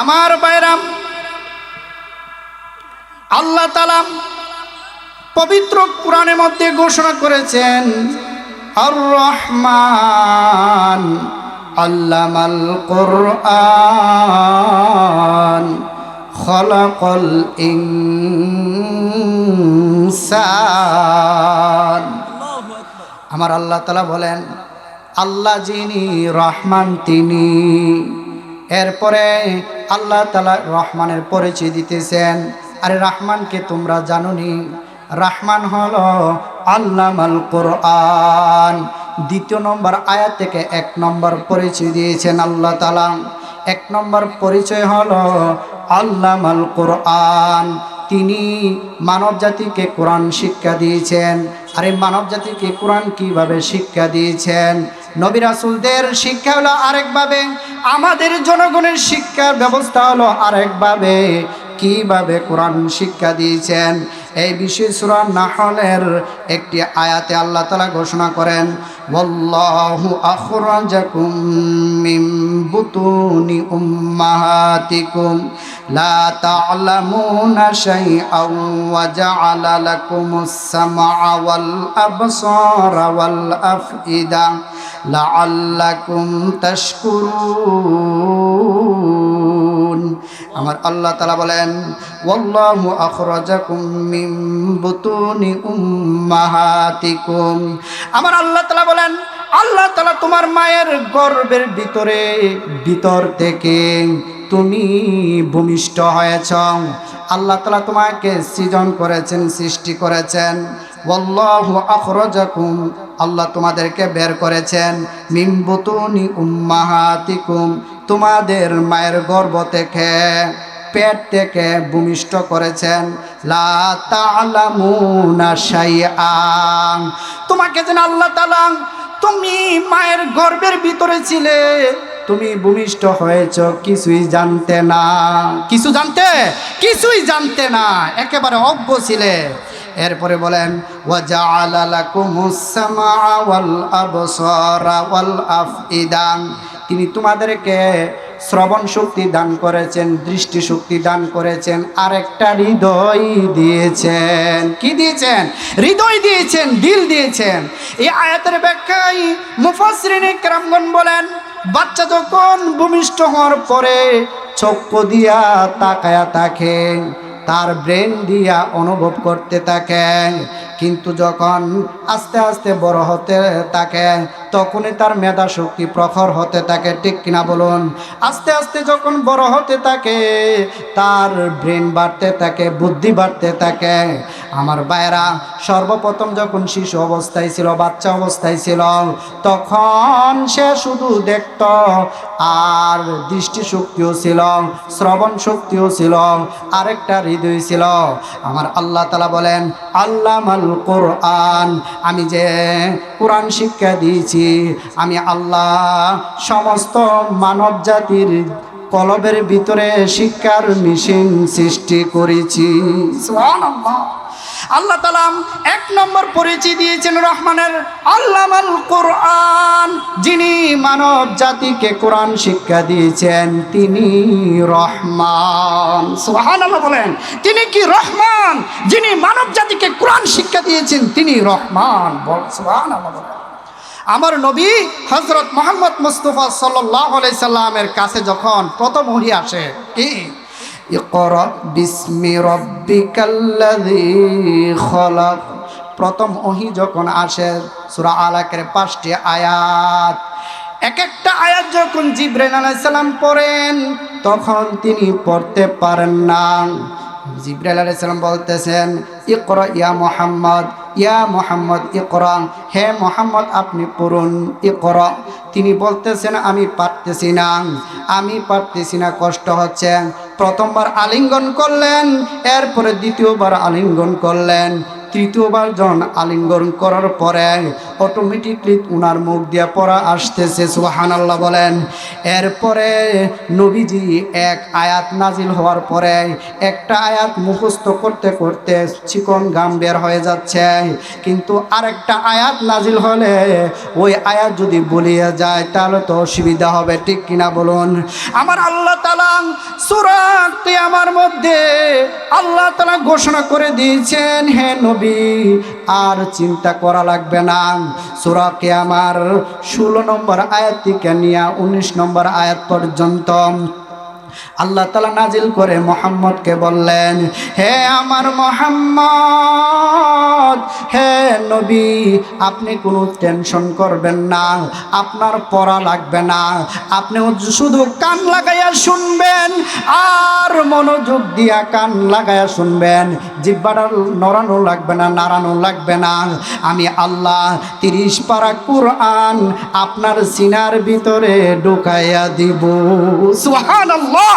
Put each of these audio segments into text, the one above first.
আমার বাইরাম, আল্লাহ তালাম পবিত্র কোরআনের মধ্যে ঘোষণা করেছেন আর রহমান আল্লামাল কোরআন খলাকল ইনসান। আমার আল্লাহ তালা বলেন, আল্লাহ যিনি রহমান, তিনি। এরপরে আল্লাহ তালা রহমানের পরিচয় দিতেছেন। আরে রহমানকে তোমরা জানো জানোনি? রহমান হলো আল্লামাল কোরআন। দ্বিতীয় নম্বর আয়াত থেকে এক নম্বর পরিচয় দিয়েছেন আল্লাহ তালা এক নম্বর পরিচয় হলো আল্লামাল কোরআন। তিনি মানব জাতিকে কোরআন শিক্ষা দিয়েছেন। আর মানব জাতিকে কোরআন কীভাবে শিক্ষা দিয়েছেন? নবী রাসুলদের শিক্ষা হলো আরেকভাবে, আমাদের জনগণের শিক্ষার ব্যবস্থা হলো আরেকভাবে। কীভাবে কোরআন শিক্ষা দিয়েছেন? এই বিষয়ে সূরা নাহলের একটি আয়াতে আল্লাহ তাআলা ঘোষণা করেন মিন বুতুনি লাআল্লাকুম তাশকুরুন। আমার আল্লাহ তাআলা বলেন, ওয়াল্লাহু আখরাজাকুম মিন বুতুনি উম্মাহাতিকুম। আমার আল্লাহ তাআলা বলেন, আল্লাহ তাআলা তোমার মায়ের গর্ভের ভিতরে, ভিতর থেকে তুমি ভূমিষ্ঠ হয়েছ। আল্লাহ তাআলা তোমাকে সৃজন করেছেন, সৃষ্টি করেছেন। আল্লাহ তোমাদেরকে বের করেছেন, মিন বুতুনি উম্মাহাতিকুম, তোমাদের মায়ের গর্ভ থেকে, পেট থেকে ভূমিষ্ঠ করেছেন তোমাকে যেন আল্লাহ তাআলা, তুমি মায়ের গর্ভের ভিতরে ছিলে, তুমি ভূমিষ্ঠ হয়েছ, কিছুই জানতে না। কিছু জানতে? কিছুই জানতে না। একেবারে অজ্ঞ ছিলে। এরপরে বলেন তিনি তোমাদেরকে শ্রবণ শক্তি দান করেছেন, দৃষ্টি শক্তি দান করেছেন, আরেকটা হৃদয় দিয়েছেন। কি দিয়েছেন? হৃদয় দিয়েছেন, দিল দিয়েছেন। এই আয়াতের ব্যাখ্যায় মুফাসরিনে কেরামগণ বলেন, বাচ্চা যখন ভূমিষ্ঠ হওয়ার পরে চক্ষু দিয়া তাকায়া থাকে তার ব্রেন দিয়া অনুভব করতে থাকে কিন্তু যখন আস্তে আস্তে বড় হতে থাকে, তখনই তার মেধা শক্তি প্রখর হতে থাকে, ঠিক কিনা বলুন? আস্তে আস্তে যখন বড় হতে থাকে, তার ব্রেন বাড়তে থাকে, বুদ্ধি বাড়তে থাকে। আমার বায়রা সর্বপ্রথম যখন শিশু অবস্থায় ছিল, বাচ্চা অবস্থায় ছিল, তখন সে শুধু দেখত, আর দৃষ্টি শক্তিও ছিল, শ্রবণ শক্তিও ছিল, আরেকটা হৃদয় ছিল। আমার আল্লাহ তালা বলেন, আল্লাহ কোরআন আমি যে কোরআন শিক্ষা দিয়েছি, আমি আল্লাহ সমস্ত মানব জাতির কলবের ভিতরে শিক্ষার মিশিং সৃষ্টি করেছি সুবহানাল্লাহ। আল্লাহ তালাম এক নম্বর পরিচয় দিয়েছেন রহমানের আল্লামাল কোরআন। যিনি মানব জাতিকে কোরআন শিক্ষা দিয়েছেন, তিনি রহমান। সুবহানাল্লাহ বলেন, তিনি কি রহমান? যিনি মানব জাতিকে কোরআন শিক্ষা দিয়েছেন, তিনি রহমান। বল, সুবহানাল্লাহ বলেন। আমার নবী হজরত মোহাম্মদ মুস্তফা সাল্লাহ সাল্লামের কাছে যখন প্রথম ওহি আসে, কি? ইকরা বিসমি রব্বিকাল্লাযী খলাক। প্রথম ওহি যখন আসে, সূরা আলাকের পাঁচটি আয়াত। এক একটা আয়াত যখন জিব্রাইল আলাইহিস সালাম পড়েন, তখন তিনি পড়তে পারেন না। জিব্রাইল আলাইহিস সালাম বলতেছেন ইকরা, ইয়া মোহাম্মদ ইয়া মোহাম্মদ, ইকরা। হে মোহাম্মদ, আপনি পড়ুন ইকরা। তিনি বলতেছেন, আমি পারতেছি না। আমি পারতেছি না, কষ্ট হচ্ছে। প্রথমবার আলিঙ্গন করলেন, এরপরে দ্বিতীয়বার আলিঙ্গন করলেন। তৃতীয়বার জন আলিঙ্গন করার পরে অটোমেটিকলি উনার মুখ দিয়ে পড়া আসতেছে সুহান আল্লাহ বলেন। এরপরে নবীজি এক আয়াত নাজিল হওয়ার পরে একটা আয়াত মুখস্থ করতে করতে চিকন গাম বের হয়ে যাচ্ছে। কিন্তু আরেকটা আয়াত নাজিল হলে ওই আয়াত যদি বলিয়ে যায়, তাহলে তো অসুবিধা হবে, ঠিক কিনা বলুন? আমার আল্লাহ তালা সুরাতে আমার মধ্যে আল্লাহ তালা ঘোষণা করে দিয়েছেন, হে নবী, আর চিন্তা করা লাগবে না। সুরাকে আমার ষোলো নম্বর আয়াত থেকে নিয়ে উনিশ নম্বর আয়াত পর্যন্ত আল্লাহ তালা নাজিল করে মোহাম্মদকে বললেন, হে আমার মোহাম্মদ, হে নবী, আপনি কোনো টেনশন করবেন না, আপনার পড়া লাগবে না, আপনি শুধু কান লাগাইয়া শুনবেন। আর মনোযোগ দিয়া কান লাগাইয়া শুনবেন। জিব্বাটা নড়ানো লাগবে না, নাড়ানো লাগবে না। আমি আল্লাহ তিরিশ পারা কোরআন আপনার সিনার ভিতরে ঢুকাইয়া দিব। সুহান আল্লাহ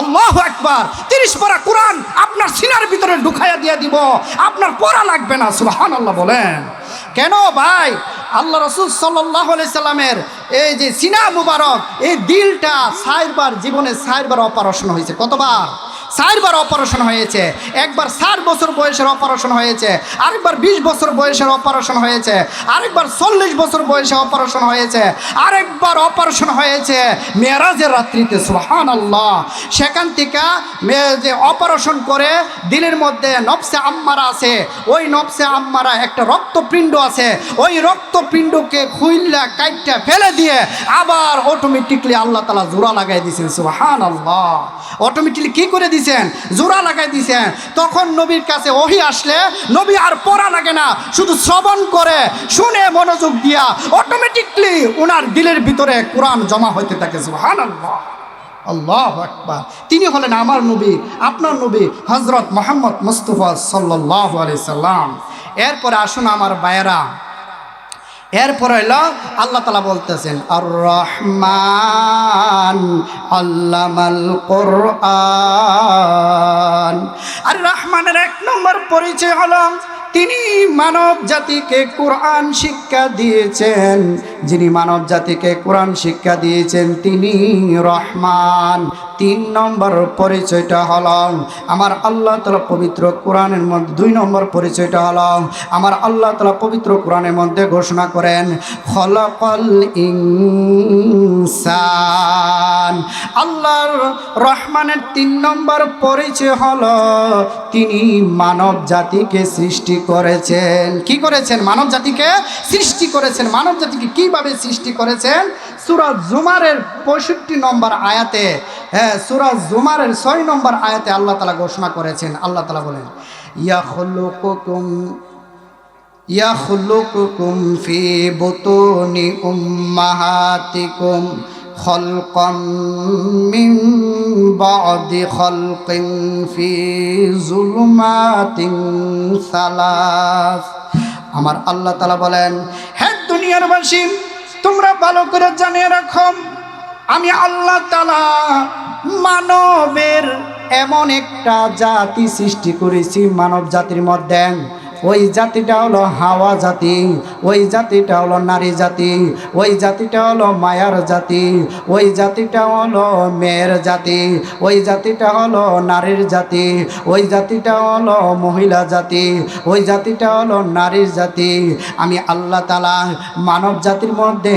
আল্লাহ একবার তিরিশ পারা কোরআন আপনার সিনার ভিতরে ঢুকাইয়া দিয়া দিব। আপনার পড়া লাগবে না সুহান আল্লাহ বলেন। কেন ভাই? আল্লাহ রসুল সাল্লাহ সাল্লামের এই যে সিনা মুবারক, এই দিলটা সাইরবার জীবনে সাইরবার অপারেশন হয়েছে। কতবার? চারবার অপারেশন হয়েছে। একবার ষাট বছর বয়সের অপারেশন হয়েছে, আরেকবার বিশ বছর বয়সের অপারেশন হয়েছে, আরেকবার চল্লিশ বছর বয়সে অপারেশন হয়েছে, আরেকবার অপারেশন হয়েছে মেয়েরাজের রাত্রিতে সুহান আল্লাহ সেখান থেকে যে অপারেশন করে, দিলের মধ্যে নবসে আম্মারা আছে, ওই নবসে আম্মারা একটা রক্তপিণ্ড আছে, ওই রক্তপিণ্ডকে খুইল্লা, কাইটটা ফেলে দিয়ে আবার অটোমেটিকলি আল্লাহ তালা জোড়া লাগাই দিয়েছেন সুহান আল্লাহ অটোমেটিকলি কি করে দিছেন, জোড়া লাগাই দিছেন, তখন নবীর কাছে ওহি আসলে নবী আর পড়া লাগে না, শুধু শ্রবণ করে, শুনে মনোযোগ দিয়া অটোমেটিকলি ওনার দিলের ভিতরে কোরআন জমা হইতে থাকে আল্লাহ আকবার। তিনি হলেন আমার নবী, আপনার নবী হজরত মোহাম্মদ মুস্তফা সাল্লাহ আলি সাল্লাম। এরপরে আসুন আমার বায়রা এরপর হইল আল্লাহ তালা বলতেছেন আর রহমান আল্লামাল কোরআন। আর রহমানের এক নম্বর পরিচয় হলো তিনি মানব জাতিকে কোরআন শিক্ষা দিয়েছেন। যিনি মানব জাতিকে কোরআন শিক্ষা দিয়েছেন, তিনি রহমান। তিন নম্বর পরিচয়টা হল, আমার আল্লাহ তালা পবিত্র কোরআনের মধ্যে, দুই নম্বর পরিচয়টা হল, আমার আল্লাহ তালা পবিত্র কোরআনের মধ্যে ঘোষণা করেন, খলকল ইনসান। আল্লাহর রহমানের তিন নম্বর পরিচয় হল, তিনি মানব জাতিকে সৃষ্টি করেছেন। কি করেছেন? মানব জাতিকে সৃষ্টি করেছেন। মানব জাতিকে কীভাবে সৃষ্টি করেছেন? সুরাজ জুমারের পঁয়ষট্টি নম্বর আয়াতে হ্যাঁ সুরাজ জুমারের ছয় নম্বর আয়াতে আল্লাহ তালা ঘোষণা করেছেন। আল্লাহ তালা বলেন ইয়াহুলুকুম ইয়াহুলুকুম ফি বুতুনি উম্মাহাতিকুম খলকম মিন بعد خلق في ظلمات ثلاث আমার আল্লাহ তালা বলেন হে দুনিয়ার বাসী তোমরা ভালো করে জানিয়ে রাখো আমি আল্লাহ তালা মানবের এমন একটা জাতি সৃষ্টি করেছি মানব জাতির মধ্যে ওই জাতিটা হলো হাওয়া জাতি, ওই জাতিটা হলো নারী জাতি, ওই জাতিটা হলো মায়ার জাতি, ওই জাতিটা হলো মেয়ের জাতি, ওই জাতিটা হলো নারীর জাতি, ওই জাতিটা হলো মহিলা জাতি, ওই জাতিটা হলো নারীর জাতি। আমি আল্লাহ তালা মানব জাতির মধ্যে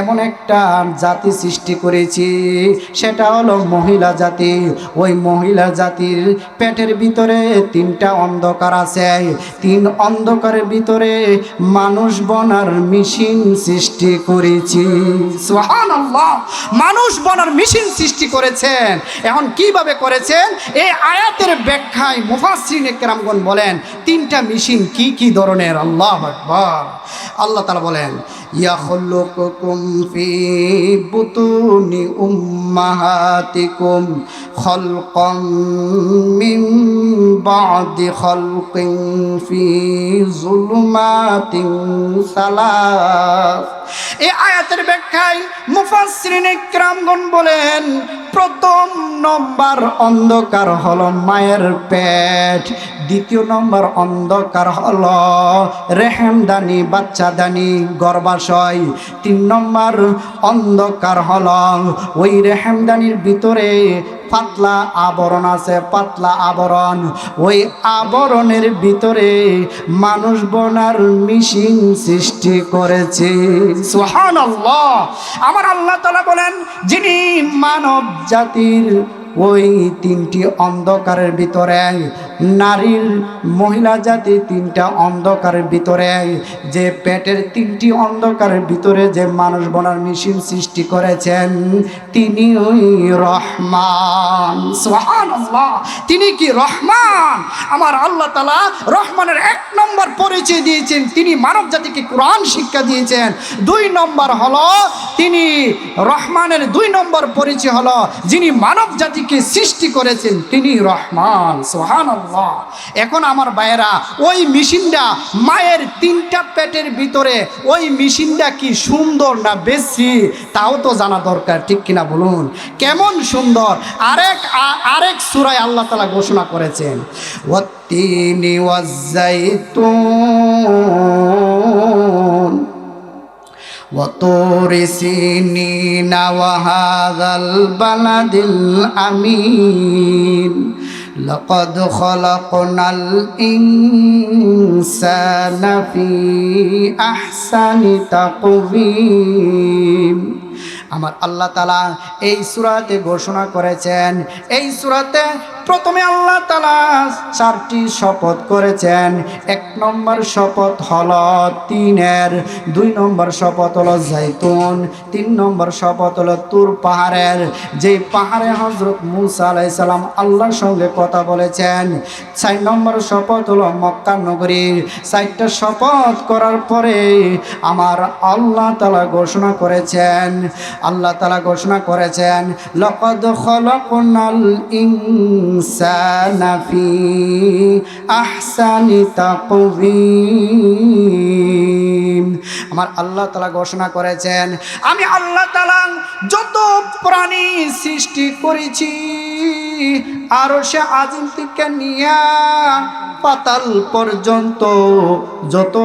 এমন একটা জাতি সৃষ্টি করেছি, সেটা হলো মহিলা জাতি। ওই মহিলা জাতির পেটের ভিতরে তিনটা অন্ধকার আছে, তিন অন্ধকারের ভিতরে মানুষ বনার মেশিন সৃষ্টি করেছি। সুবহানাল্লাহ, মানুষ বনার মেশিন সৃষ্টি করেছেন। এখন কীভাবে করেছেন? এই আয়াতের ব্যাখ্যায় মুফাসরিন একরামগণ বলেন, তিনটা মেশিন কি কি ধরনের? আল্লাহ আকবর। আল্লাহ তাআলা বলেন ইয়াখলুকুকুম ফি বুতুনি উম্মাহাতিকুম খলকম মিন বাদি খলকিন ফি জুলুমাতিন সালাস। এই আয়াতের ব্যাখ্যায় মুফাসসিরিন ইকরামগণ বলেন প্রথম নম্বর অন্ধকার হলো মায়ের পেট। দ্বিতীয় নম্বর অন্ধকার হলো রেহেমদানি বাচ্চাদানি গর্ভাশয়। তিন নম্বর অন্ধকার হলো ওই রেহেমদানির ভিতরে পাতলা আবরণ আছে, পাতলা আবরণ। ওই আবরণের ভিতরে মানুষ বনার মিশিং সৃষ্টি করেছে। সুহান আমার আল্লাহ তালা বলেন, যিনি মানব জাতির ওই তিনটি অন্ধকারের ভিতরে নারীর মহিলা জাতি তিনটা অন্ধকারের ভিতরে। যে পেটের তিনটি অন্ধকারের ভিতরে যে মানুষ বনার মেশিন সৃষ্টি করেছেন তিনি রহমান। সোহান তিনি কি রহমান? আমার আল্লাহ তালা রহমানের এক নম্বর পরিচয় দিয়েছেন। তিনি মানব জাতিকে কোরআন শিক্ষা দিয়েছেন। দুই নম্বর হলো, তিনি রহমানের দুই নম্বর পরিচয় হলো, যিনি মানব জাতিকে সৃষ্টি করেছেন, তিনি রহমান। সোহান আল্লাহ এখন আমার ভাইয়েরা ওই মেশিনটা মায়ের তিনটা পেটের ভিতরে ওই মেশিনটা কি সুন্দর না বেশি তাও তো জানা দরকার ঠিক কিনা বলুন কেমন সুন্দর আরেক আ- আরেক সুরায় আল্লাহ তালা ঘোষণা করেছেন ওয়াত্তিনি ওয়াজ্জাইতুন وطور سينين وهذا البلد الأمين لقد خلقنا الإنسان في أحسن تقويم আমার আল্লাহ তালা এই সুরাতে ঘোষণা করেছেন এই সুরাতে প্রথমে আল্লাহ তালা চারটি শপথ করেছেন। এক নম্বর শপথ হল তিনের, দুই নম্বর শপথ হলো জাইতুন তিন নম্বর শপথ হলো তুর পাহাড়ের। যে পাহাড়ে হজরত মুসা আলাইসালাম আল্লাহর সঙ্গে কথা বলেছেন, চার নম্বর শপথ হলো মক্কা নগরীর। চারটা শপথ করার পরে আমার আল্লাহ তালা ঘোষণা করেছেন, আল্লাহ তালা ঘোষণা করেছেন, লকদ খলকনাল ইনসানা في أحسن تقويم. আমার আল্লাহ তালা ঘোষণা করেছেন, আমি আল্লাহ তালা যত প্রাণী সৃষ্টি করেছি আরও সে আজিম থেকে নিয়া পাতাল পর্যন্ত যত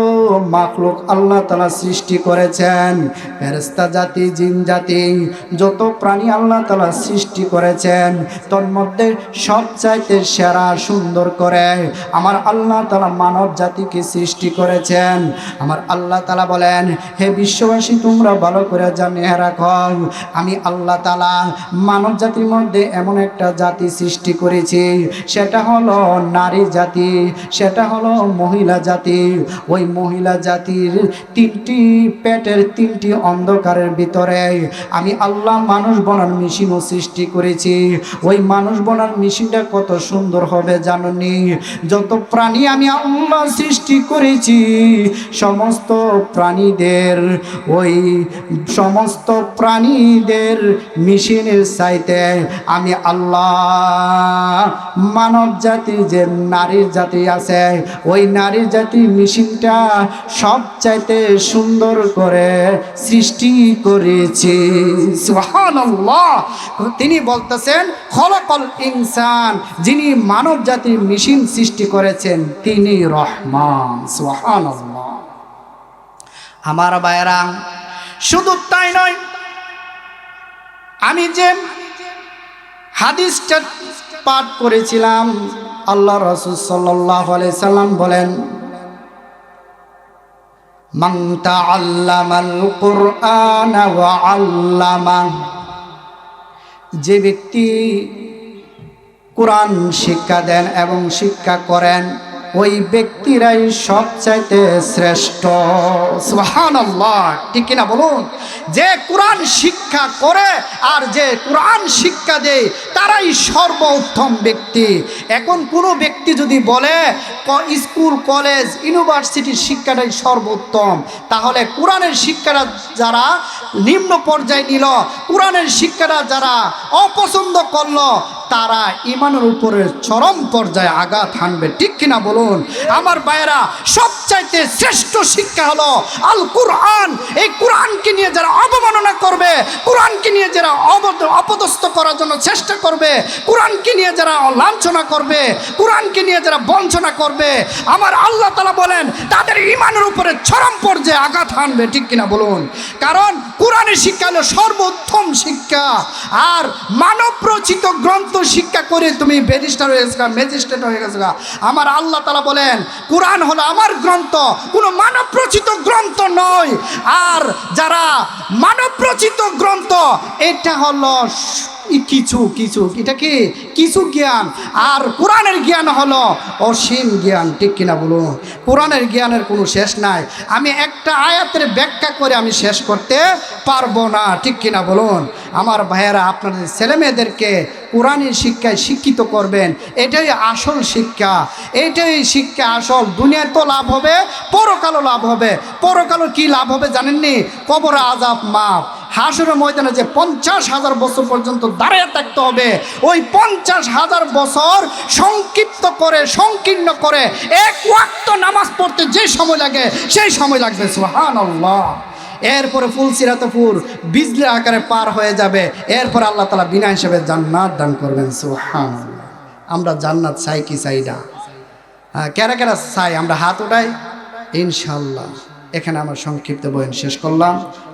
মাখলুক আল্লাহ তালা সৃষ্টি করেছেন ফেরেস্তা জাতি, জিন জাতি, যত প্রাণী আল্লাহ তালা সৃষ্টি করেছেন, তোর মধ্যে সব চাইতে সেরা, সুন্দর করে আমার আল্লাহ তালা মানব জাতিকে সৃষ্টি করেছেন। আমার আল্লাহ তালা বলেন, হে বিশ্ববাসী, তোমরা ভালো করে জানিয়ে রাখো। আমি আল্লাহ তালা মানব জাতির মধ্যে এমন একটা জাতি সৃষ্টি করেছি, সেটা হলো নারী জাতি, সেটা হলো মহিলা জাতি। ওই মহিলা জাতির তিনটি পেটের তিনটি অন্ধকারের ভিতরে আমি আল্লাহ মানুষ বনার মেশিনও সৃষ্টি করেছি। ওই মানুষ বনার মেশিনটা কত সুন্দর হবে জাননি? যত প্রাণী আমি আল্লাহ সৃষ্টি করেছি, সমস্ত প্রাণীদের, ওই সমস্ত প্রাণীদের মেশিনের চাইতে আমি আল্লাহ মানব জাতি যে নারীর জাতি আছে, ওই নারীর জাতি মেশিনটা সব চাইতে সুন্দর করে সৃষ্টি করেছে। তিনি বলতেছেন, খলকল ইনসান যিনি মানব জাতির মেশিন সৃষ্টি করেছেন, তিনি রহমান। সুবহানাল্লাহ। আমার বায়রা শুধু তাই নয়, আমি যে হাদিসটা পাঠ করেছিলাম। আল্লাহ রসুল সাল্লাহ সাল্লাম বলেন মাংতা যে ব্যক্তি কোরআন শিক্ষা দেন এবং শিক্ষা করেন ওই ব্যক্তিরাই সবচাইতে শ্রেষ্ঠ। সুবহানাল্লাহ, ঠিক কিনা বলুন? যে কোরআন শিক্ষা করে আর যে কোরআন শিক্ষা দেয়, তারাই সর্ব উত্তম ব্যক্তি। এখন কোনো ব্যক্তি যদি বলে স্কুল, কলেজ, ইউনিভার্সিটির শিক্ষাটাই সর্বোত্তম তাহলে কোরআনের শিক্ষাটা যারা নিম্ন পর্যায়ে নিল, কোরআনের শিক্ষাটা যারা অপছন্দ করল তারা ইমানের উপরে চরম পর্যায়ে আঘাত হানবে। ঠিক কিনা বলুন? আমার ভাইয়েরা, সবচাইতে শ্রেষ্ঠ শিক্ষা হলো আল কুরআন। এই কোরআনকে নিয়ে যারা অবমাননা করবে, কোরআনকে নিয়ে যারা অপদস্থ করার জন্য চেষ্টা করবে, কোরআনকে নিয়ে যারা লাঞ্ছনা করবে, কোরআনকে নিয়ে যারা বঞ্চনা করবে, আমার আল্লাহ তালা বলেন, তাদের ইমানের উপরে চরম পর্যায়ে আঘাত হানবে। ঠিক কিনা বলুন? কারণ কোরআনের শিক্ষা হলো সর্বোত্তম শিক্ষা। আর মানব রচিত গ্রন্থ শিক্ষা করে, তুমি ব্যারিস্টার হয়ে গেছো ম্যাজিস্ট্রেট হয়ে গেছো আমার আল্লাহ তালা বলেন, কোরআন হলো আমার গ্রন্থ, কোনো মানব গ্রন্থ নয়। আর যারা মানব গ্রন্থ, এটা হলো কিছু কিছু, এটা কি? কিছু জ্ঞান। আর কোরআনের জ্ঞান হলো অসীম জ্ঞান, ঠিক কিনা বলুন? কোরআনের জ্ঞানের কোনো শেষ নাই। আমি একটা আয়াতের ব্যাখ্যা করে আমি শেষ করতে পারব না, ঠিক কিনা বলুন? আমার ভাইয়েরা, আপনাদের ছেলে মেয়েদেরকে কোরআনের শিক্ষায় শিক্ষিত করবেন। এটাই আসল শিক্ষা। এটাই শিক্ষা আসল। দুনিয়ায় তো লাভ হবে, পরকালও লাভ হবে। পরকালও কি লাভ হবে জানেননি? কবর আজাব মাপ। হাসুরের ময়দানে যে পঞ্চাশ হাজার বছর পর্যন্ত দাঁড়িয়ে থাকতে হবে, ওই পঞ্চাশ হাজার বছর সংক্ষিপ্ত করে, সংকীর্ণ করে, এক ওয়াক্ত নামাজ পড়তে যে সময় লাগে, সেই সময় লাগবে সুহান আল্লাহ এরপরে ফুল সিরাতপুর, বিজলি আকারে পার হয়ে যাবে। এরপর আল্লাহ তালা বিনা হিসেবে জান্নাত দান করবেন সুহান আমরা জান্নাত চাই কি চাই না? হ্যাঁ কেরা কেরা চাই? আমরা হাত উঠাই? ইনশাল্লাহ এখানে আমার সংক্ষিপ্ত বয়ান শেষ করলাম।